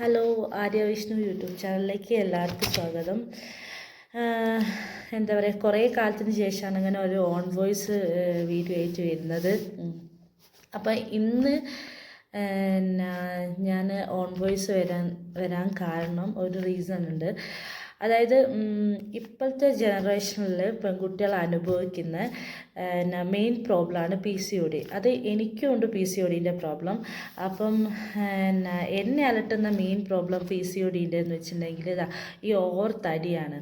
Hello Arya Vishnu YouTube ചാനലിലേക്ക് എല്ലാവർക്കും സ്വാഗതം. എന്താ പറയുക കുറേ കാലത്തിന് ശേഷമാണ് അങ്ങനെ ഒരു ഓൺ വോയിസ് വീഡിയോ ആയിട്ട് വരുന്നത്. അപ്പം ഇന്ന് ഞാൻ ഓൺ വോയിസ് വരാൻ വരാൻ കാരണം ഒരു റീസൺ ഉണ്ട്. അതായത് ഇപ്പോഴത്തെ ജനറേഷനിൽ പെൺകുട്ടികൾ അനുഭവിക്കുന്ന മെയിൻ പ്രോബ്ലമാണ് പി സി ഒ ഡി അത് എനിക്കും ഉണ്ട് പി സി ഒ ഡിന്റെ പ്രോബ്ലം. അപ്പം എന്നാ അലട്ടുന്ന main problem P C O ഡിന്റെ എന്ന് വെച്ചിട്ടുണ്ടെങ്കിൽ ഇതാ ഈ ഓവർ തടിയാണ്.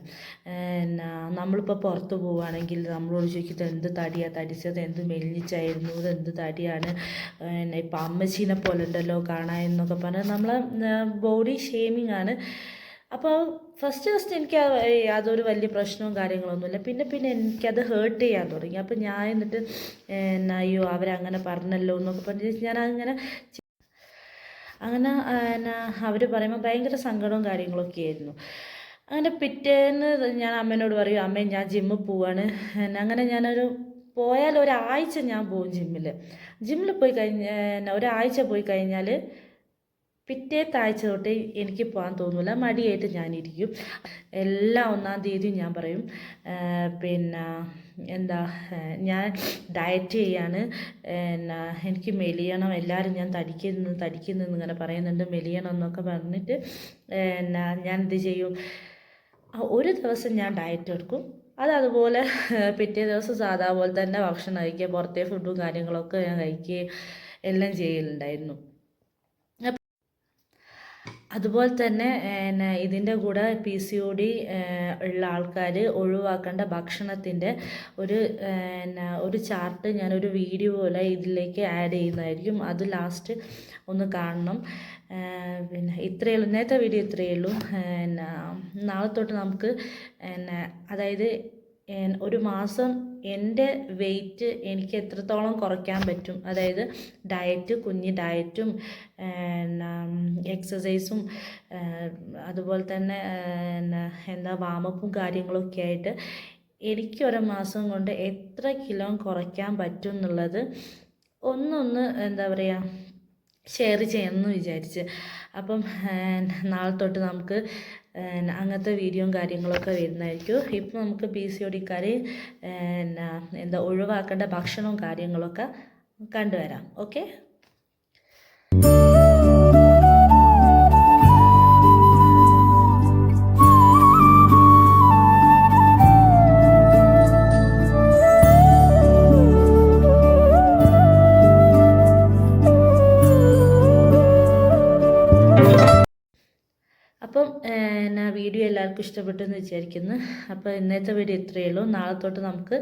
എന്നാ നമ്മളിപ്പോൾ പുറത്ത് പോവുകയാണെങ്കിൽ നമ്മളോട് ചോദിക്കുന്നത് എന്ത് തടിയാണ് തടിച്ചത് എന്ത് മെലിഞ്ഞിച്ചായിരുന്നു ഇത് എന്ത് തടിയാണ്? എന്നാ ഇപ്പം അമ്മച്ചീനെ പോലെ ഉണ്ടല്ലോ കാണാൻ എന്നൊക്കെ പറഞ്ഞാൽ നമ്മളെ ബോഡി ഷേമിങ് ആണ് അപ്പോൾ ഫസ്റ്റ് ഫസ്റ്റ് എനിക്ക് യാതൊരു വലിയ പ്രശ്നവും കാര്യങ്ങളൊന്നുമില്ല. പിന്നെ പിന്നെ എനിക്കത് ഹേർട്ട് ചെയ്യാൻ തുടങ്ങി. അപ്പോൾ ഞാൻ എന്നിട്ട് എന്നാ അയ്യോ അവരങ്ങനെ പറഞ്ഞല്ലോ എന്നൊക്കെ പറഞ്ഞ് ഞാൻ അങ്ങനെ അങ്ങനെ എന്നാ അവർ പറയുമ്പോൾ ഭയങ്കര സങ്കടവും കാര്യങ്ങളൊക്കെ ആയിരുന്നു. അങ്ങനെ പിറ്റേന്ന് ഞാൻ അമ്മേനോട് പറയും അമ്മേ ഞാൻ ജിമ്മിൽ പോവാണ്. അങ്ങനെ ഞാനൊരു പോയാൽ ഒരാഴ്ച ഞാൻ പോകും ജിമ്മിൽ ജിമ്മിൽ പോയി കഴിഞ്ഞാൽ ഒരാഴ്ച പോയി കഴിഞ്ഞാൽ പിറ്റേത്തെ താഴ്ച തൊട്ട് എനിക്ക് പോകാൻ തോന്നില്ല മടിയായിട്ട് ഞാനിരിക്കും. എല്ലാ ഒന്നാം തീയതിയും ഞാൻ പറയും പിന്നെ എന്താ ഞാൻ ഡയറ്റ് ചെയ്യാണ് എന്നാ എനിക്ക് മെലിയണം എല്ലാവരും ഞാൻ തടിക്കുന്നു തടിക്കുന്നു എന്നിങ്ങനെ പറയുന്നുണ്ട് മെലിയണം എന്നൊക്കെ പറഞ്ഞിട്ട് എന്നാ ഞാൻ എന്ത് ചെയ്യും? ഒരു ദിവസം ഞാൻ ഡയറ്റ് എടുക്കും. അത് അതുപോലെ പിറ്റേ ദിവസം സാധാ പോലെ തന്നെ ഭക്ഷണം കഴിക്കുക പുറത്തെ ഫുഡും കാര്യങ്ങളൊക്കെ ഞാൻ കഴിക്കുകയും എല്ലാം ചെയ്യലുണ്ടായിരുന്നു. അതുപോലെ തന്നെ പിന്നെ ഇതിന്റെ കൂടെ പി സി ഒ ഡി ഉള്ള ആൾക്കാർ ഒഴിവാക്കേണ്ട ഭക്ഷണത്തിന്റെ ഒരു പിന്നെ ഒരു ചാർട്ട് ഞാനൊരു വീഡിയോ പോലെ ഇതിലേക്ക് ആഡ് ചെയ്യുന്നതായിരിക്കും. അത് ലാസ്റ്റ് ഒന്ന് കാണണം. പിന്നെ ഇത്രയേ ഉള്ളൂ. ഇന്നത്തെ വീഡിയോ ഇത്രയേ ഉള്ളൂ. പിന്നെ നാളെ തൊട്ട് നമുക്ക് പിന്നെ അതായത് ഒരു മാസം എന്റെ വെയിറ്റ് എനിക്ക് എത്രത്തോളം കുറയ്ക്കാൻ പറ്റും? അതായത് ഡയറ്റ് കുഞ്ഞ് ഡയറ്റും എക്സസൈസും അതുപോലെ തന്നെ എന്താ വാമപ്പും കാര്യങ്ങളൊക്കെ ആയിട്ട് എനിക്ക് ഒരു മാസം കൊണ്ട് എത്ര കിലോ കുറയ്ക്കാൻ പറ്റും എന്നുള്ളത് ഒന്നൊന്ന് എന്താ പറയുക ഷെയർ ചെയ്യണം എന്ന് വിചാരിച്ച്. അപ്പം നാളെ തൊട്ട് നമുക്ക് അങ്ങനത്തെ വീഡിയോയും കാര്യങ്ങളൊക്കെ വരുന്നതായിരിക്കും. ഇപ്പം നമുക്ക് പി സി ഒ ഡിക്കാർ എന്താ ഒഴിവാക്കേണ്ട ഭക്ഷണവും കാര്യങ്ങളൊക്കെ കണ്ടുവരാം. ഓക്കെ അപ്പം എന്നാ വീഡിയോ എല്ലാവർക്കും ഇഷ്ടപ്പെട്ടു എന്ന് വിചാരിക്കുന്നു. അപ്പോൾ ഇന്നത്തെ വീഡിയോ ഇത്രയേ ഉള്ളൂ. നാളെ തൊട്ട് നമുക്ക്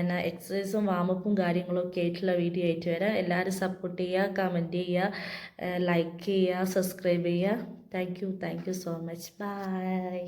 എന്നാ എക്സസൈസും വാമപ്പും കാര്യങ്ങളൊക്കെ ആയിട്ടുള്ള വീഡിയോ ആയിട്ട് വരാം. എല്ലാവരും സപ്പോർട്ട് ചെയ്യുക കമന്റ് ചെയ്യുക ലൈക്ക് ചെയ്യുക സബ്സ്ക്രൈബ് ചെയ്യുക. Thank you thank you so much bye